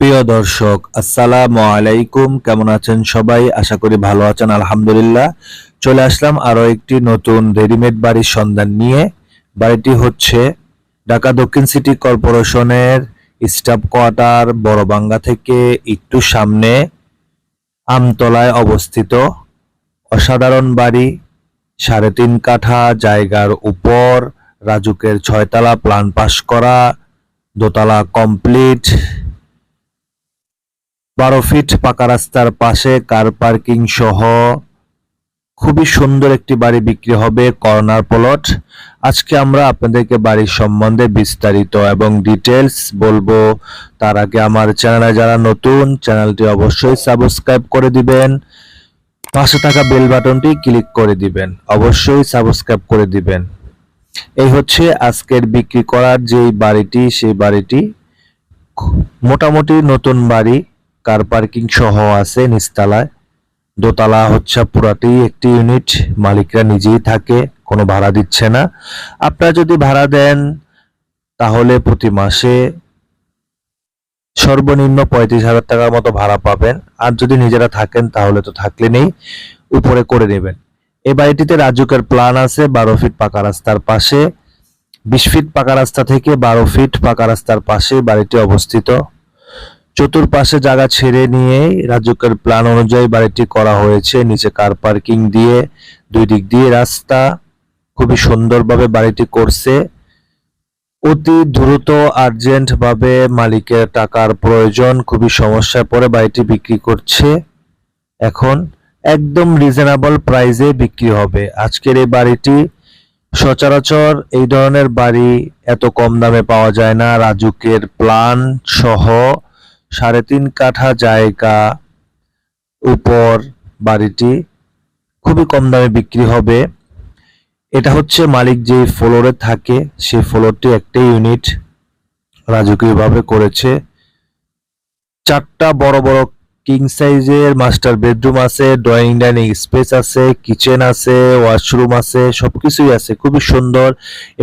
প্রিয় দর্শক, আসসালামু আলাইকুম। কেমন আছেন সবাই? আশা করি ভালো আছেন, আলহামদুলিল্লাহ। চলে আসলাম আরও একটি নতুন রেডিমেড বাড়ির সন্ধান নিয়ে। বাড়িটি হচ্ছে ঢাকা দক্ষিণ সিটি কর্পোরেশনের স্টাফ কোয়ার্টার, বড়বাঙ্গা থেকে একটু সামনে আমতলায় অবস্থিত। অসাধারণ বাড়ি, সাড়ে তিন কাঠা জায়গার উপর, রাজুকের ছয়তলা প্লান পাস করা, দোতলা কমপ্লিট। বারো ফিট পাকা রাস্তার পাশে কার পার্কিং সহ খুবই সুন্দর একটি বাড়ি বিক্রি হবে কর্নার প্লট। আজকে আমরা আপনাদেরকে বাড়ির সম্বন্ধে বিস্তারিত এবং ডিটেলস বলব। তার আগে আমার চ্যানেলে যারা নতুন, চ্যানেলটি অবশ্যই সাবস্ক্রাইব করে দিবেন। পাশে থাকা বেল বাটনটি ক্লিক করে দিবেন। অবশ্যই সাবস্ক্রাইব করে দিবেন। এই হচ্ছে আজকের বিক্রি করার যেই বাড়িটি, সেই বাড়িটি। মোটামুটি নতুন বাড়ি। কার পার্কিং সহ আছে নিচতলায়। দোতলা হচ্ছে পুরাটি একটি ইউনিট মালিকরা নিজেই থাকে, কোনো ভাড়া দিচ্ছে না। আপনারা যদি ভাড়া দেন, তাহলে প্রতি মাসে সর্বনিম্ন পঁয়ত্রিশ হাজার টাকার মতো ভাড়া পাবেন। আর যদি নিজেরা থাকেন, তাহলে তো থাকলে নেই, উপরে করে নেবেন। এই বাড়িটিতে রাজুকের প্ল্যান আছে, বারো ফিট পাকা রাস্তার পাশে। বিশ ফিট পাকা রাস্তা থেকে বারো ফিট পাকা রাস্তার পাশে বাড়িটি অবস্থিত। চতুর্পাশে জায়গা ছেড়ে নিয়ে রাজুকের প্ল্যান অনুযায়ী বাড়িটি করা হয়েছে। নিচে কার পার্কিং দিয়ে, দুই দিক দিয়ে রাস্তা। খুবই সুন্দরভাবে বাড়িটি করছে। অতি দ্রুত আর্জেন্ট ভাবে মালিকের টাকার প্রয়োজন, খুবই সমস্যায় পড়ে বাড়িটি বিক্রি করছে। এখন একদম রিজনেবল প্রাইসে বিক্রি হবে। আজকের এই বাড়িটি সচরাচর এই ধরনের বাড়ি এত কম দামে পাওয়া যায় না। রাজুকের প্ল্যান সহ সাড়ে তিন কাঠা জায়গা উপর বাড়িটি খুবই কম দামে বিক্রি হবে। এটা হচ্ছে মালিক যে ফ্লোরে থাকে, সেই ফ্লোরটি একটা ইউনিট রাজকীয়ভাবে করেছে। চারটা বড় বড় কিং সাইজের মাস্টার বেডরুম আছে ড্রয়িং ডাইনিং স্পেস আছে কিচেন আছে ওয়াশরুম আছে, সবকিছুই আছে। খুবই সুন্দর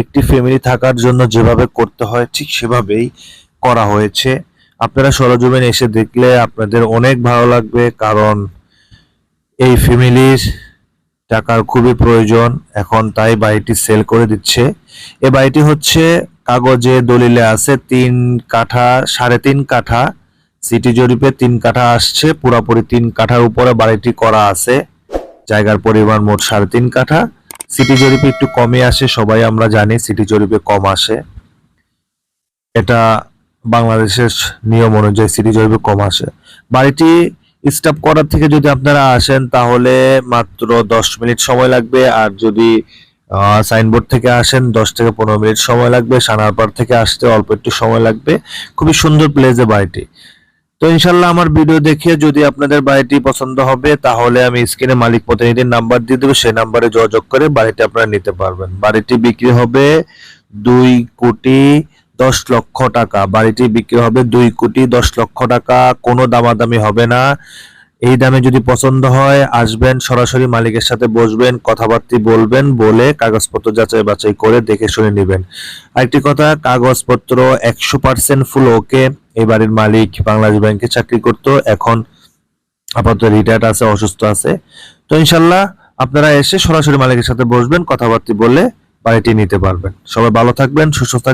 একটি ফ্যামিলি থাকার জন্য যেভাবে করতে হয় ঠিক সেভাবেই করা হয়েছে। আপনারা সরজমিন এসে দেখলে আপনাদের অনেক ভালো লাগবে, কারণ এই ফ্যামিলির টাকার খুবই প্রয়োজন। এখন তাই বাড়িটি সেল করে দিচ্ছে। এ বাড়িটি হচ্ছে কাগজে দলিলে আছে তিন কাঠা, সাড়ে তিন কাঠা। সিটি জরিপে তিন কাঠা আসছে, পুরাপুরি তিন কাঠার উপরে বাড়িটি করা আছে। জায়গার পরিমাণ মোট সাড়ে তিন কাঠা। সিটি জরিপে একটু কমে আসে, সবাই আমরা জানি সিটি জরিপে কম আসে। এটা বাংলাদেশের নিয়ম অনুযায়ী সিটি জরিপে কম আসে। বাড়িটি স্টাফ করার থেকে যদি আপনারা আসেন, তাহলে মাত্র দশ মিনিট সময় লাগবে। আর যদি সাইনবোর্ড থেকে আসেন, দশ থেকে পনেরো মিনিট সময় লাগবে। সানারপাড় থেকে আসতে অল্প একটু সময় লাগবে। খুবই সুন্দর প্লেসে বাড়িটি। তো ইনশাল্লাহ আমার ভিডিও দেখে যদি আপনাদের বাড়িটি পছন্দ হবে, তাহলে আমি স্ক্রিনে মালিক প্রতিনিধির নাম্বার দিয়ে দেবো। সেই নাম্বারে যোগাযোগ করে বাড়িটি আপনারা নিতে পারবেন। বাড়িটি বিক্রি হবে দুই কোটি দশ লক্ষ টাকা। বাড়িটি বিক্রি হবে দুই কোটি দশ লক্ষ টাকা। কোনো দামাদামি হবে না। এই দামে যদি পছন্দ হয়, আসবেন, সরাসরি মালিকের সাথে বসবেন, কথাবার্তা বলবেন, বলে কাগজপত্র যাচাই বাছাই করে দেখে শুনে নেবেন। আরেকটি কথা, কাগজপত্র একশো পার্সেন্ট ফুল ওকে এই বাড়ির মালিক বাংলাদেশ ব্যাংকে চাকরি করতো, এখন আপাতত রিটায়ার্ড আছে, অসুস্থ আছে। তো ইনশাল্লাহ আপনারা এসে সরাসরি মালিকের সাথে বসবেন, কথাবার্তা বলে বাড়িটি নিতে পারবেন। সবাই ভালো থাকবেন, সুস্থ থাকবেন।